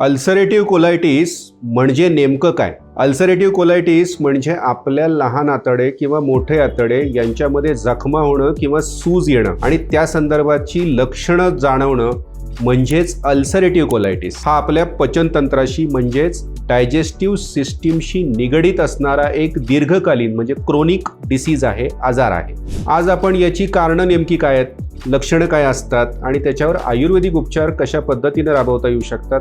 Ulcerative colitis म्हणजे नेमकं काय? अल्सरेटिव्ह कोलायटिस म्हणजे आपल्या लहान आतडे किंवा मोठे आतडे यांच्यामध्ये जखमा होणं किंवा सूज येणं आणि त्या संदर्भाची लक्षणं जाणवणं म्हणजेच अल्सरेटिव्ह कोलायटिस. हा आपल्या पचनतंत्राशी म्हणजेच डायजेस्टिव्ह सिस्टीमशी निगडीत असणारा एक दीर्घकालीन म्हणजे क्रोनिक डिसीज आहे आजार आहे. आज आपण याची कारणं नेमकी काय आहेत? लक्षणं काय असतात? आणि त्याच्यावर आयुर्वेदिक उपचार कशा पद्धतीने राबवता येऊ शकतात?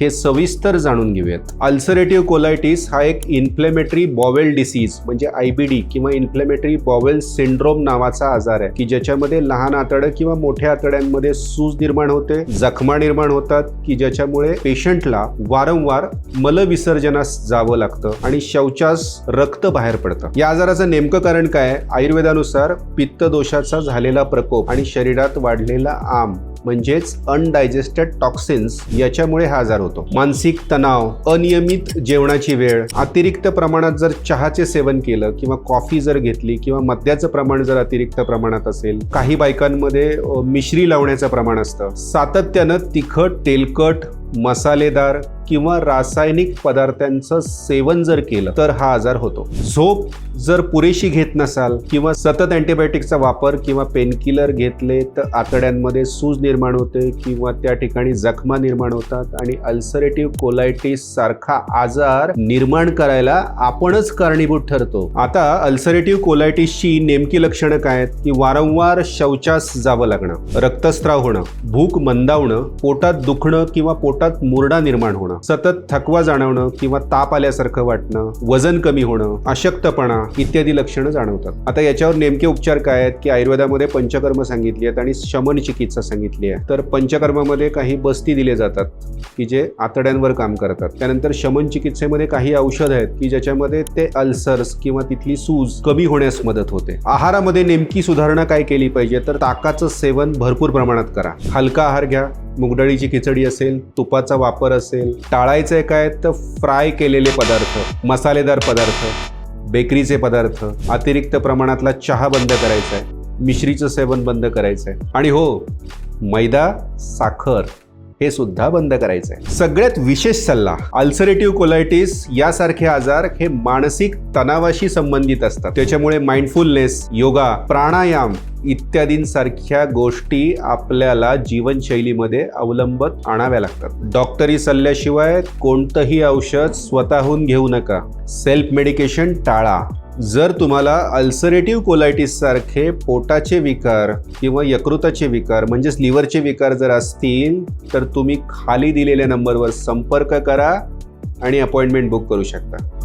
हे सविस्तर जाणून घेऊयात. अल्सरेटिव्ह कोलायटिस हा एक इन्फ्लेमेटरी बॉवेल डिसीज म्हणजे आय बी डी किंवा इन्फ्लेमेटरी बॉवेल सिंड्रोम नावाचा आजार आहे की ज्याच्यामध्ये लहान आतडं किंवा मोठ्या आतड्यांमध्ये सूज निर्माण होते जखमा निर्माण होतात की ज्याच्यामुळे पेशंटला वारंवार मलविसर्जनास जावं लागतं आणि शौचास रक्त बाहेर पडतं. या आजाराचं नेमकं कारण काय आयुर्वेदानुसार पित्त दोषाचा झालेला प्रकोप आणि शरीरात वाढलेला आम. म्हणजेच अनडायजेस्टेड टॉक्सिन्स याच्यामुळे हा आजार होतो. मानसिक तणाव अनियमित जेवणाची वेळ अतिरिक्त प्रमाणात जर चहाचे सेवन केलं किंवा कॉफी जर घेतली किंवा मद्याचं प्रमाण जर अतिरिक्त प्रमाणात असेल काही बायकांमध्ये मिश्री लावण्याचं प्रमाण असतं. सातत्यानं तिखट तेलकट मसालेदार किंवा रासायनिक पदार्थांचं सेवन जर केलं तर हा आजार होतो. झोप जर पुरेशी घेत नसाल किंवा सतत अँटीबायोटिकचा वापर किंवा पेनकिलर घेतले तर आतड्यांमध्ये सूज निर्माण होते किंवा त्या ठिकाणी जखमा निर्माण होतात आणि अल्सरेटिव्ह कोलायटिस सारखा आजार निर्माण करायला आपणच कारणीभूत ठरतो. आता अल्सरेटिव्ह कोलायटिसची नेमकी लक्षणं काय आहेत? की वारंवार शौचास जावं लागणं रक्तस्त्राव होणं भूक मंदावणं पोटात दुखणं किंवा पोट पोटात मुरडा निर्माण होणं सतत थकवा जाणवणं किंवा ताप आल्यासारखं वाटणं वजन कमी होणं अशक्तपणा इत्यादी लक्षणं जाणवतात. आता याच्यावर नेमके उपचार काय आहेत की आयुर्वेदामध्ये पंचकर्म सांगितली आहेत आणि शमन चिकित्सा सांगितली आहे. तर पंचकर्मामध्ये काही बस्ती दिले जातात की जे आतड्यांवर काम करतात. त्यानंतर शमन चिकित्सेमध्ये काही औषध आहेत की ज्याच्यामध्ये ते अल्सर्स किंवा तिथली सूज कमी होण्यास मदत होते. आहारामध्ये नेमकी सुधारणा काय केली पाहिजे? तर ताकाचं सेवन भरपूर प्रमाणात करा. हलका आहार घ्या मुगडाळीची खिचडी असेल तुपाचा वापर असेल टाळायचं आहे काय तर फ्राय केलेले पदार्थ मसालेदार पदार्थ बेकरीचे पदार्थ अतिरिक्त प्रमाणातला चहा बंद करायचा आहे मिश्रीचं सेवन बंद करायचं आहे. आणि हो मैदा साखर. हे सुद्धा बंद करायचं आहे सगळ्यात विशेष सल्ला अल्सरेटिव्ह कोलायटिस यासारखे आजार हे मानसिक तणावाशी संबंधित असतात. त्याच्यामुळे माइंडफुलनेस योगा प्राणायाम इत्यादींसारख्या गोष्टी आपल्याला जीवनशैलीमध्ये अवलंबत आणाव्या लागतात. डॉक्टरी सल्ल्याशिवाय कोणतंही औषध स्वतःहून घेऊ नका. सेल्फ मेडिकेशन टाळा. जर तुम्हाला अल्सरेटिव्ह कोलायटिस सारखे पोटाचे विकार किंवा यकृताचे विकार म्हणजेच लिव्हरचे विकार जर असतील तर तुम्ही खाली दिलेल्या नंबरवर संपर्क करा आणि अपॉइंटमेंट बुक करू शकता.